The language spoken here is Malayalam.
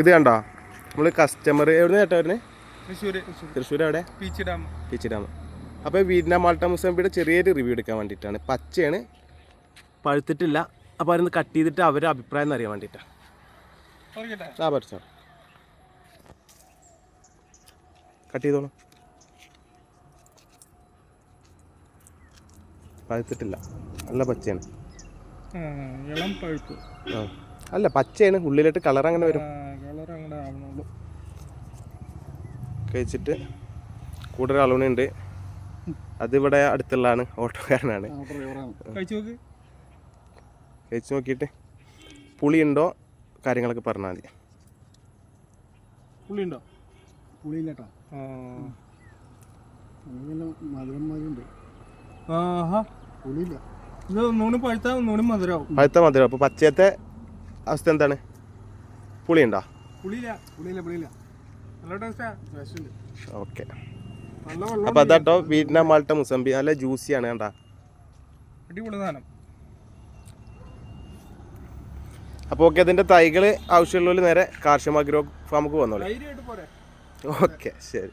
ഇത് കണ്ടോ? നമ്മൾ കസ്റ്റമർ എവിടെ നിന്ന് ചേട്ടാ വരുന്നത് തൃശ്ശൂർ എവിടെ? പീച്ച് ഡാം. പീച്ച് ഡാം. അപ്പോൾ വീടിന്റെ മാൾട്ട മുസമ്പിയുടെ ചെറിയൊരു റിവ്യൂ എടുക്കാൻ വേണ്ടിയിട്ടാണ്. പച്ചയാണ് പഴുത്തിട്ടില്ല. അപ്പോൾ അവരൊന്ന് കട്ട് ചെയ്തിട്ട് അവരുടെ അഭിപ്രായം എന്ന് അറിയാൻ വേണ്ടിയിട്ടാണ് ആ കട്ട് ചെയ്തോളൂ. പഴുത്തിട്ടില്ല. നല്ല പച്ചയാണ്. ഇളം പഴുപ്പ്. അല്ല പച്ചയാണ്. ഉള്ളിലോട്ട് കളർ അങ്ങനെ വരും. ആവണുള്ളൂ കഴിച്ചിട്ട് കൂടുതൽ അളവുണ്ട് അതിവിടെ അടുത്തുള്ളതാണ് ഓട്ടോക്കാരനാണ്. കഴിച്ചു നോക്ക്. കഴിച്ച് നോക്കിയിട്ട് പുളിയുണ്ടോ കാര്യങ്ങളൊക്കെ പറഞ്ഞാൽ മതി. പുളിയുണ്ടോ? പുളിയില്ലട്ടോ. ആ. അങ്ങനെ മധുരം ആഹാ. പുളിയില്ല. പഴുത്ത മധുരം. അപ്പൊ പച്ചയത്തെ അവസ്ഥ എന്താണ്? പുളിയുണ്ടോ? പുളിയില്ല പുളിയില്ല പുളിയില്ല. നല്ല ടേസ്റ്റാ ഓക്കെ. നല്ല വെള്ളം അപ്പോൾ അതാട്ടോ വീടിന്റെ മാൾട്ട മുസംബി നല്ല ജ്യൂസിയാണ് കണ്ടാ. അടിപൊളി സാധനം. അപ്പോൾ ഓക്കെ അതിന്റെ തൈകൾ ആവശ്യമുള്ളവർ നേരെ കാർഷിക അഗ്രോ ഫാമുക്ക് വന്നോളൂ. ഓക്കെ ശരി.